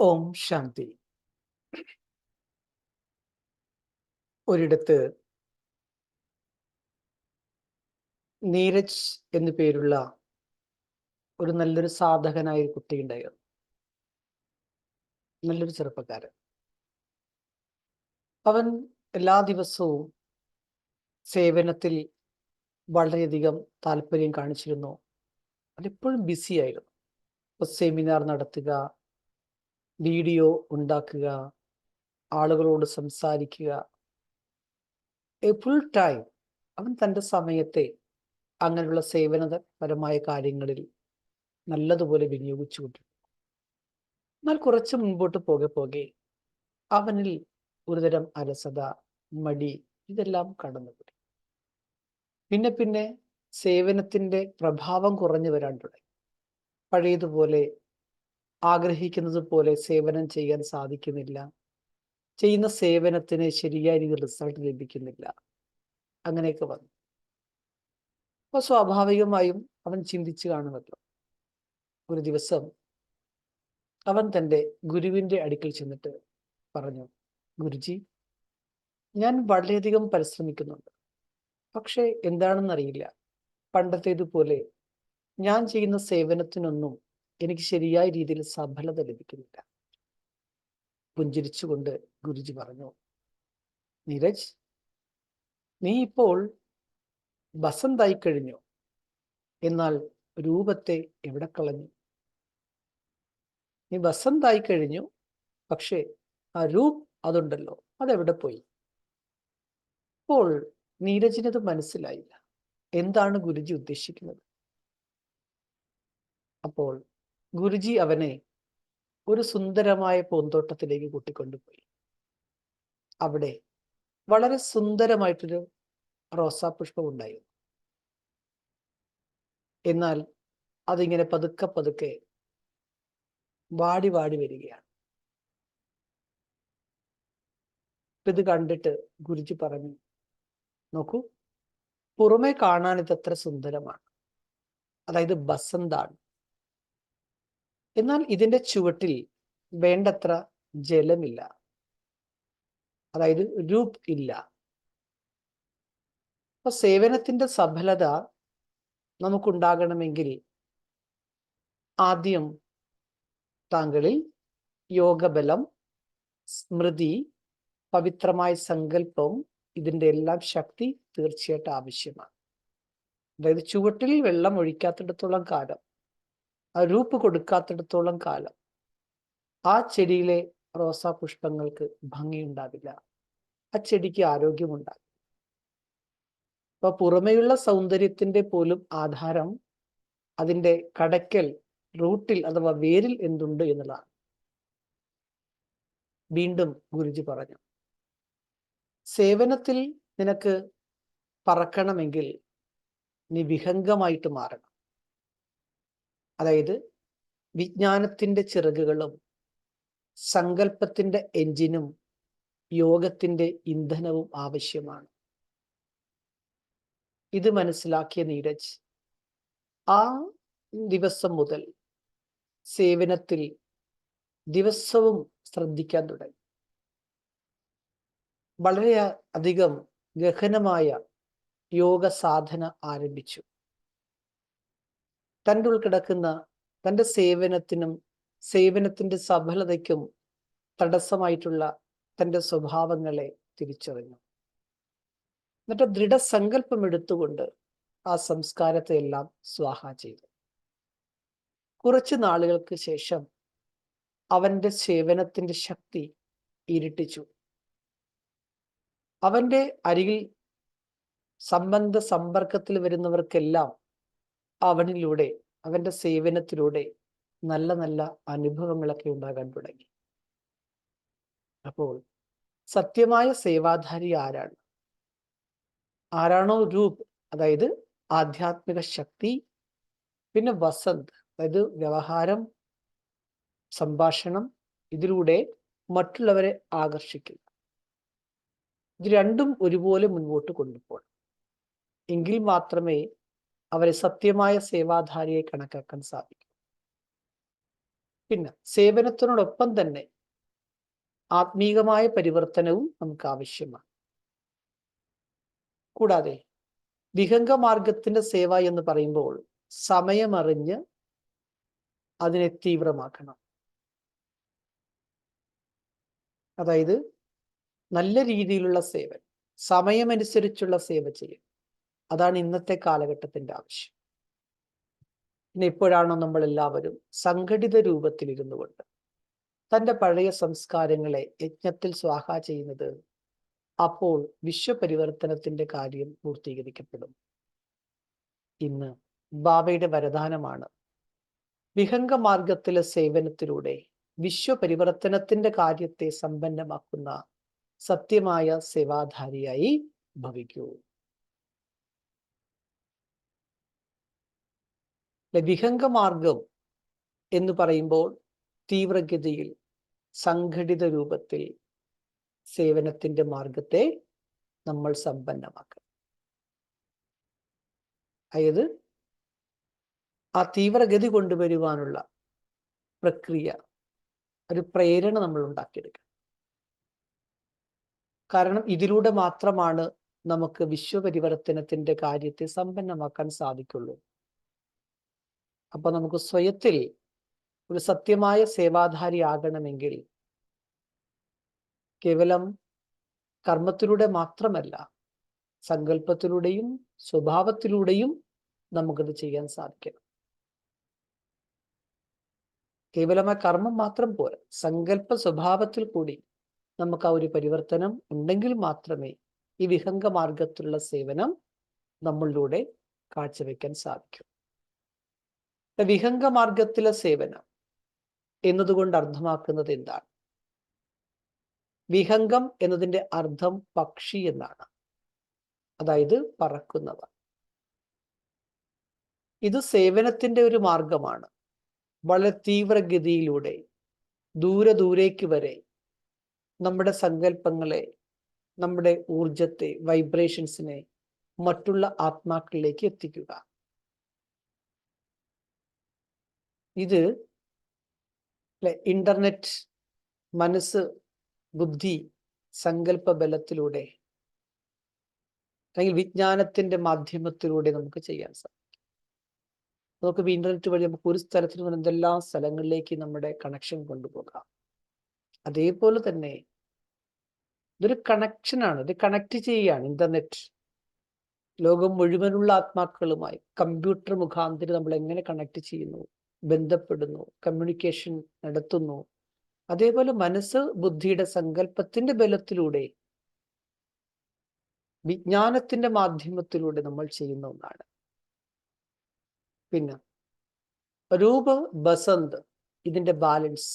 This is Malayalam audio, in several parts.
ഓം ശാന്തി. ഒരിടത്ത് നീരജ് എന്നു പേരുള്ള ഒരു നല്ലൊരു സാധകനായ ഒരു കുട്ടി ഉണ്ടായിരുന്നു. നല്ലൊരു ചെറുപ്പക്കാരൻ. അവൻ എല്ലാ ദിവസവും സേവനത്തിൽ വളരെയധികം താല്പര്യം കാണിച്ചിരുന്നു. അതെപ്പോഴും ബിസി ആയിരുന്നു. സെമിനാർ നടത്തുക വീഡിയോ ഉണ്ടാക്കുക ആളുകളോട് സംസാരിക്കുക. എ ഫുൾ ടൈം അവൻ തന്റെ സമയത്തെ അങ്ങനെയുള്ള സേവനപരമായ കാര്യങ്ങളിൽ നല്ലതുപോലെ വിനിയോഗിച്ചു കൊണ്ടിരുന്നു. എന്നാൽ കുറച്ച് മുൻപോട്ട് പോകെ പോകെ അവനിൽ ഒരുതരം അലസത മടി ഇതെല്ലാം കടന്നുകൂടി പിന്നെ പിന്നെ സേവനത്തിന്റെ പ്രഭാവം കുറഞ്ഞു വരാൻ തുടങ്ങി. പഴയതുപോലെ ആഗ്രഹിക്കുന്നത് പോലെ സേവനം ചെയ്യാൻ സാധിക്കുന്നില്ല. ചെയ്യുന്ന സേവനത്തിന് ശരിയായ രീതിയിൽ റിസൾട്ട് ലഭിക്കുന്നില്ല. അങ്ങനെയൊക്കെ വന്നു. അപ്പൊ സ്വാഭാവികമായും അവൻ ചിന്തിച്ചു കാണുമല്ലോ. ഒരു ദിവസം അവൻ തന്റെ ഗുരുവിന്റെ അടുക്കൽ ചെന്നിട്ട് പറഞ്ഞു ഗുരുജി ഞാൻ വളരെയധികം പരിശ്രമിക്കുന്നുണ്ട്. പക്ഷേ എന്താണെന്നറിയില്ല. പണ്ടത്തേതുപോലെ ഞാൻ ചെയ്യുന്ന സേവനത്തിനൊന്നും എനിക്ക് ശരിയായ രീതിയിൽ സഫലത ലഭിക്കുന്നില്ല. പുഞ്ചിരിച്ചുകൊണ്ട് ഗുരുജി പറഞ്ഞു നീരജ് നീ ഇപ്പോൾ ബസന്തായി കഴിഞ്ഞു? എന്നാൽ രൂപത്തെ എവിടെ കളഞ്ഞു? നീ ബസന്തായി കഴിഞ്ഞു പക്ഷേ ആ രൂപ് അതുണ്ടല്ലോ അതെവിടെ പോയി? ഇപ്പോൾ നീരജിനത് മനസ്സിലായില്ല. എന്താണ് ഗുരുജി ഉദ്ദേശിക്കുന്നത്? അപ്പോൾ ഗുരുജി അവനെ ഒരു സുന്ദരമായ പൂന്തോട്ടത്തിലേക്ക് കൂട്ടിക്കൊണ്ടുപോയി. അവിടെ വളരെ സുന്ദരമായിട്ടൊരു റോസാപുഷ്പം ഉണ്ടായിരുന്നു എന്നാൽ അതിങ്ങനെ പതുക്കെ പതുക്കെ വാടി വാടി വരികയാണ്. ഇത് കണ്ടിട്ട് ഗുരുജി പറഞ്ഞു നോക്കൂ പുറമെ കാണാൻ ഇത് എത്ര സുന്ദരമാണ്. അതായത് ബസന്താണ്. എന്നാൽ ഇതിന്റെ ചുവട്ടിൽ വേണ്ടത്ര ജലമില്ല. അതായത് രൂപ് ഇല്ല. അപ്പൊ സേവനത്തിന്റെ സഫലത നമുക്കുണ്ടാകണമെങ്കിൽ ആദ്യം താങ്കളിൽ യോഗബലം സ്മൃതി പവിത്രമായ സങ്കല്പം ഇതിന്റെ എല്ലാം ശക്തി തീർച്ചയായിട്ടും ആവശ്യമാണ്. അതായത് ചുവട്ടിൽ വെള്ളം ഒഴിക്കാത്തിടത്തോളം കാലം ആ രൂപ് കൊടുക്കാത്തിടത്തോളം കാലം ആ ചെടിയിലെ റോസാ പുഷ്പങ്ങൾക്ക് ഭംഗിയുണ്ടാവില്ല. ആ ചെടിക്ക് ആരോഗ്യമുണ്ടാകും അപ്പൊ പുറമെയുള്ള സൗന്ദര്യത്തിന്റെ പോലും ആധാരം അതിന്റെ കടക്കൽ റൂട്ടിൽ അഥവാ വേരിൽ എന്തുണ്ട് എന്നുള്ളതാണ്. വീണ്ടും ഗുരുജി പറഞ്ഞു സേവനത്തിൽ നിനക്ക് പറക്കണമെങ്കിൽ നീ വിഹംഗമായിട്ട് മാറണം. അതായത് വിജ്ഞാനത്തിന്റെ ചിറകുകളും സങ്കല്പത്തിന്റെ എഞ്ചിനും യോഗത്തിന്റെ ഇന്ധനവും ആവശ്യമാണ്. ഇത് മനസ്സിലാക്കിയ നീരജ് ആ ദിവസം മുതൽ സേവനത്തിൽ ദിവസവും ശ്രദ്ധിക്കാൻ തുടങ്ങി. വളരെ അധികം ഗഹനമായ യോഗ സാധന ആരംഭിച്ചു. തന്റെ ഉൾക്കിടക്കുന്ന തന്റെ സേവനത്തിനും സേവനത്തിന്റെ സഫലതയ്ക്കും തടസ്സമായിട്ടുള്ള തന്റെ സ്വഭാവങ്ങളെ തിരിച്ചറിഞ്ഞു. എന്നിട്ട് ദൃഢസങ്കല്പം എടുത്തുകൊണ്ട് ആ സംസ്കാരത്തെ എല്ലാം സ്വാഹ ചെയ്തു. കുറച്ച് നാളുകൾക്ക് ശേഷം അവന്റെ സേവനത്തിന്റെ ശക്തി ഇരുട്ടിച്ചു. അവന്റെ അരികിൽ സംബന്ധ സമ്പർക്കത്തിൽ വരുന്നവർക്കെല്ലാം അവനിലൂടെ അവന്റെ സേവനത്തിലൂടെ നല്ല നല്ല അനുഭവങ്ങളൊക്കെ ഉണ്ടാകാൻ തുടങ്ങി. അപ്പോൾ സത്യമായ സേവാധാരി ആരാണ്? ആരാണോ രൂപ് അതായത് ആധ്യാത്മിക ശക്തി പിന്നെ വസന്ത് അതായത് വ്യവഹാരം സംഭാഷണം ഇതിലൂടെ മറ്റുള്ളവരെ ആകർഷിക്കുക ഇത് രണ്ടും ഒരുപോലെ മുൻപോട്ട് കൊണ്ടുപോകണം. എങ്കിൽ മാത്രമേ അവരെ സത്യമായ സേവാധാരിയെ കണക്കാക്കാൻ സാധിക്കും. പിന്നെ സേവനത്തിനോടൊപ്പം തന്നെ ആത്മീകമായ പരിവർത്തനവും നമുക്ക് ആവശ്യമാണ്. കൂടാതെ വിഹംഗ മാർഗത്തിന്റെ സേവ എന്ന് പറയുമ്പോൾ സമയമറിഞ്ഞ് അതിനെ തീവ്രമാക്കണം. അതായത് നല്ല രീതിയിലുള്ള സേവൻ സമയമനുസരിച്ചുള്ള സേവ ചെയ്യും അതാണ് ഇന്നത്തെ കാലഘട്ടത്തിന്റെ ആവശ്യം. പിന്നെ ഇപ്പോഴാണോ നമ്മൾ എല്ലാവരും സംഘടിത രൂപത്തിലിരുന്നു കൊണ്ട് തന്റെ പഴയ സംസ്കാരങ്ങളെ യജ്ഞത്തിൽ സ്വാഹ ചെയ്യുന്നത് അപ്പോൾ വിശ്വപരിവർത്തനത്തിന്റെ കാര്യം പൂർത്തീകരിക്കപ്പെടും. ഇന്ന് ബാബയുടെ വരദാനമാണ് വിഹംഗ മാർഗത്തിലെ സേവനത്തിലൂടെ വിശ്വപരിവർത്തനത്തിന്റെ കാര്യത്തെ സമ്പന്നമാക്കുന്ന സത്യമായ സേവാധാരിയായി ഭവിക്കൂ. വിഹംഗ മാർഗം എന്ന് പറയുമ്പോൾ തീവ്രഗതിയിൽ സംഘടിത രൂപത്തിൽ സേവനത്തിന്റെ മാർഗത്തെ നമ്മൾ സമ്പന്നമാക്കുക. അതായത് ആ തീവ്രഗതി കൊണ്ടുവരുവാനുള്ള പ്രക്രിയ ഒരു പ്രേരണ നമ്മൾ ഉണ്ടാക്കിയെടുക്കണം. കാരണം ഇതിലൂടെ മാത്രമാണ് നമുക്ക് വിശ്വപരിവർത്തനത്തിന്റെ കാര്യത്തെ സമ്പന്നമാക്കാൻ സാധിക്കുള്ളൂ. അപ്പൊ നമുക്ക് സ്വയത്തിൽ ഒരു സത്യമായ സേവാധാരി ആകണമെങ്കിൽ കേവലം കർമ്മത്തിലൂടെ മാത്രമല്ല സങ്കല്പത്തിലൂടെയും സ്വഭാവത്തിലൂടെയും നമുക്കത് ചെയ്യാൻ സാധിക്കണം. കേവലം ആ കർമ്മം മാത്രം പോരാ സങ്കല്പ സ്വഭാവത്തിൽ കൂടി നമുക്ക് ആ ഒരു പരിവർത്തനം ഉണ്ടെങ്കിൽ മാത്രമേ ഈ വിഹംഗ മാർഗത്തിലുള്ള സേവനം നമ്മളിലൂടെ കാഴ്ചവെക്കാൻ സാധിക്കൂ. വിഹംഗ മാർഗത്തിലെ സേവനം എന്നതുകൊണ്ട് അർത്ഥമാക്കുന്നത് എന്താണ്? വിഹംഗം എന്നതിന്റെ അർത്ഥം പക്ഷി എന്നാണ്. അതായത് പറക്കുന്നവ ഇത് സേവനത്തിന്റെ ഒരു മാർഗമാണ് വളരെ തീവ്രഗതിയിലൂടെ ദൂരെ ദൂരേക്ക് വരെ നമ്മുടെ സങ്കല്പങ്ങളെ നമ്മുടെ ഊർജത്തെ വൈബ്രേഷൻസിനെ മറ്റുള്ള ആത്മാക്കളിലേക്ക് എത്തിക്കുക. ഇത് ഇന്റർനെറ്റ് മനസ്സ് ബുദ്ധി സങ്കല്പ ബലത്തിലൂടെ അല്ലെങ്കിൽ വിജ്ഞാനത്തിന്റെ മാധ്യമത്തിലൂടെ നമുക്ക് ചെയ്യാൻ സാധിക്കും. നമുക്ക് ഇന്റർനെറ്റ് വഴി നമുക്ക് ഒരു സ്ഥലത്ത് നിന്ന് എന്തെല്ലാം സ്ഥലങ്ങളിലേക്ക് നമ്മുടെ കണക്ഷൻ കൊണ്ടുപോകാം. അതേപോലെ തന്നെ ഇതൊരു കണക്ഷനാണ് ഇത് കണക്ട് ചെയ്യുകയാണ് ഇന്റർനെറ്റ് ലോകം മുഴുവനുള്ള ആത്മാക്കളുമായി കമ്പ്യൂട്ടർ മുഖാന്തരം നമ്മൾ എങ്ങനെ കണക്ട് ചെയ്യുന്നു? ബന്ധപ്പെടുന്നു കമ്മ്യൂണിക്കേഷൻ നടത്തുന്നു. അതേപോലെ മനസ്സ് ബുദ്ധിയുടെ സങ്കല്പത്തിന്റെ ബലത്തിലൂടെ വിജ്ഞാനത്തിന്റെ മാധ്യമത്തിലൂടെ നമ്മൾ ചെയ്യുന്ന ഒന്നാണ്. പിന്നെ രൂപ ബസന്ത് ഇതിന്റെ ബാലൻസ്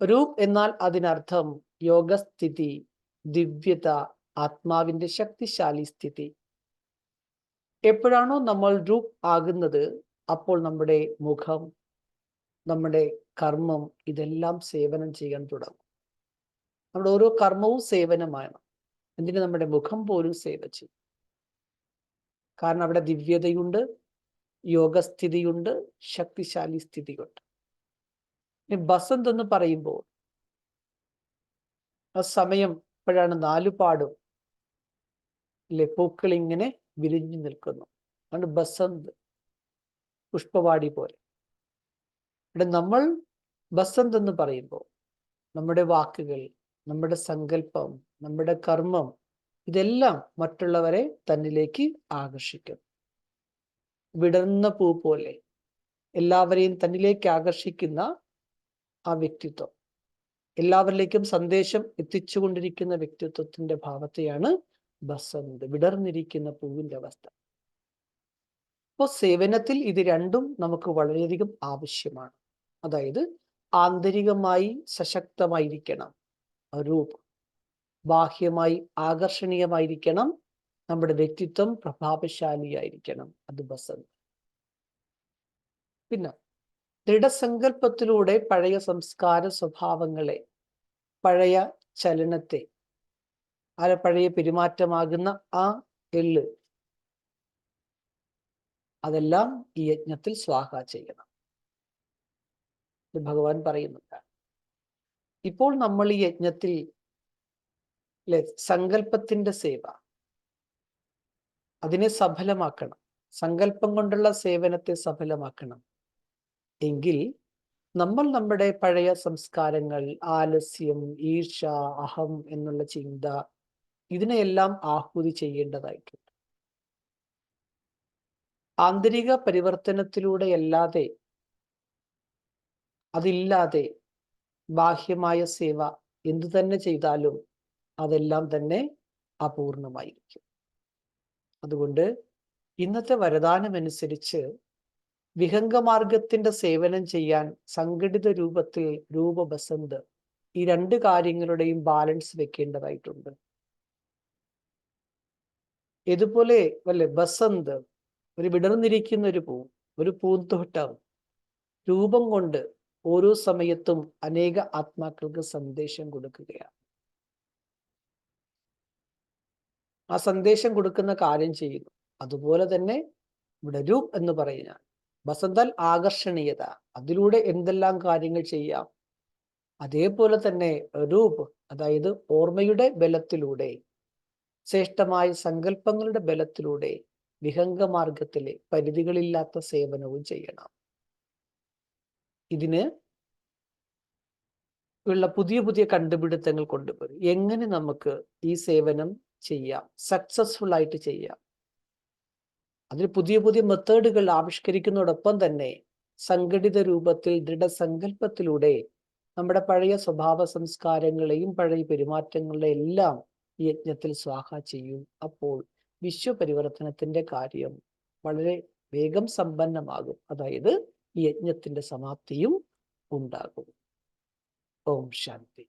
രൂപ് എന്നാൽ അതിനർത്ഥം യോഗസ്ഥിതി ദിവ്യത ആത്മാവിന്റെ ശക്തിശാലി സ്ഥിതി. എപ്പോഴാണോ നമ്മൾ രൂപ് ആകുന്നത് അപ്പോൾ നമ്മുടെ മുഖം നമ്മുടെ കർമ്മം ഇതെല്ലാം സേവനം ചെയ്യാൻ തുടങ്ങും. നമ്മുടെ ഓരോ കർമ്മവും സേവനമാണ്. എന്തിന് നമ്മുടെ മുഖം പോലും സേവ ചെയ്യും? കാരണം അവിടെ ദിവ്യതയുണ്ട് യോഗസ്ഥിതിയുണ്ട് ശക്തിശാലി സ്ഥിതിയുണ്ട്. ബസന്ത് എന്ന് പറയുമ്പോൾ ആ സമയം ഇപ്പോഴാണ് നാലുപാടും അല്ലെ പൂക്കൾ ഇങ്ങനെ വിരിഞ്ഞു നിൽക്കുന്നു. അതുകൊണ്ട് ബസന്ത് പുഷ്പവാടി പോലെ. ഇവിടെ നമ്മൾ ബസന്ത് എന്ന് പറയുമ്പോൾ നമ്മുടെ വാക്കുകൾ നമ്മുടെ സങ്കല്പം നമ്മുടെ കർമ്മം ഇതെല്ലാം മറ്റുള്ളവരെ തന്നിലേക്ക് ആകർഷിക്കും. വിടർന്ന പൂ പോലെ എല്ലാവരെയും തന്നിലേക്ക് ആകർഷിക്കുന്ന ആ വ്യക്തിത്വം. എല്ലാവരിലേക്കും സന്ദേശം എത്തിച്ചുകൊണ്ടിരിക്കുന്ന വ്യക്തിത്വത്തിന്റെ ഭാവത്തെയാണ് ബസന്ത്. വിടർന്നിരിക്കുന്ന പൂവിന്റെ അവസ്ഥ. അപ്പോൾ സേവനത്തിൽ ഇത് രണ്ടും നമുക്ക് വളരെയധികം ആവശ്യമാണ്. അതായത് ആന്തരികമായി സശക്തമായിരിക്കണം. രൂപ് ബാഹ്യമായി ആകർഷണീയമായിരിക്കണം. നമ്മുടെ വ്യക്തിത്വം പ്രഭാവശാലിയായിരിക്കണം. അത് ബസന്ത്. പിന്നെ ദൃഢസങ്കല്പത്തിലൂടെ പഴയ സംസ്കാര സ്വഭാവങ്ങളെ പഴയ ചലനത്തെ ആ പഴയ പെരുമാറ്റമാകുന്ന ആ എള്ള് അതെല്ലാം ഈ യജ്ഞത്തിൽ സ്വാഹ ചെയ്യണം. ഇത് ഭഗവാൻ പറയുന്നുണ്ട്. ഇപ്പോൾ നമ്മൾ ഈ യജ്ഞത്തിൽ സങ്കല്പത്തിന്റെ സേവ. അതിനെ സഫലമാക്കണം. സങ്കല്പം കൊണ്ടുള്ള സേവനത്തെ സഫലമാക്കണം. എങ്കിൽ നമ്മൾ നമ്മുടെ പഴയ സംസ്കാരങ്ങൾ ആലസ്യം ഈർഷ അഹം എന്നുള്ള ചിന്ത ഇതിനെയെല്ലാം ആഹുതി ചെയ്യേണ്ടതായിട്ടുണ്ട്. ആന്തരിക പരിവർത്തനത്തിലൂടെ അല്ലാതെ അതില്ലാതെ ബാഹ്യമായ സേവ എന്തു തന്നെ ചെയ്താലും അതെല്ലാം തന്നെ അപൂർണമായിരിക്കും. അതുകൊണ്ട് ഇന്നത്തെ വരദാനമനുസരിച്ച് വിഹംഗമാർഗത്തിന്റെ സേവനം ചെയ്യാൻ സംഘടിത രൂപത്തിൽ രൂപബസന്ത് ഈ രണ്ട് കാര്യങ്ങളുടെയും ബാലൻസ് വെക്കേണ്ടതായിട്ടുണ്ട്. ഇതുപോലെ വല്ലേ ബസന്ത് ഒരു വിടർന്നിരിക്കുന്ന ഒരു പൂ ഒരു പൂന്തോട്ടം രൂപം കൊണ്ട് ഓരോ സമയത്തും അനേക ആത്മാക്കൾക്ക് സന്ദേശം കൊടുക്കുകയാണ്. ആ സന്ദേശം കൊടുക്കുന്ന കാര്യം ചെയ്യുന്നു. അതുപോലെ തന്നെ ഇവിടെ എന്ന് പറയുന്ന വസന്തൽ ആകർഷണീയത അതിലൂടെ എന്തെല്ലാം കാര്യങ്ങൾ ചെയ്യാം? അതേപോലെ തന്നെ രൂപ് അതായത് ഓർമ്മയുടെ ബലത്തിലൂടെ ശ്രേഷ്ഠമായ സങ്കല്പങ്ങളുടെ ബലത്തിലൂടെ വിഹംഗമാർഗത്തിലെ പരിധികളില്ലാത്ത സേവനവും ചെയ്യണം. ഇതിന് ഉള്ള പുതിയ പുതിയ കണ്ടുപിടുത്തങ്ങൾ കൊണ്ടുവരും. എങ്ങനെ നമുക്ക് ഈ സേവനം ചെയ്യാം? സക്സസ്ഫുൾ ആയിട്ട് ചെയ്യാം. അതിന് പുതിയ പുതിയ മെത്തേഡുകൾ ആവിഷ്കരിക്കുന്നതോടൊപ്പം തന്നെ സംഘടിത രൂപത്തിൽ ദൃഢസങ്കല്പത്തിലൂടെ നമ്മുടെ പഴയ സ്വഭാവ സംസ്കാരങ്ങളെയും പഴയ പെരുമാറ്റങ്ങളുടെ എല്ലാം യജ്ഞത്തിൽ സ്വാഹ ചെയ്യും. അപ്പോൾ വിശ്വപരിവർത്തനത്തിന്റെ കാര്യം വളരെ വേഗം സമ്പന്നമാകും. അതായത് ഈ യജ്ഞത്തിന്റെ സമാപ്തിയും ഉണ്ടാകും. ഓം ശാന്തി.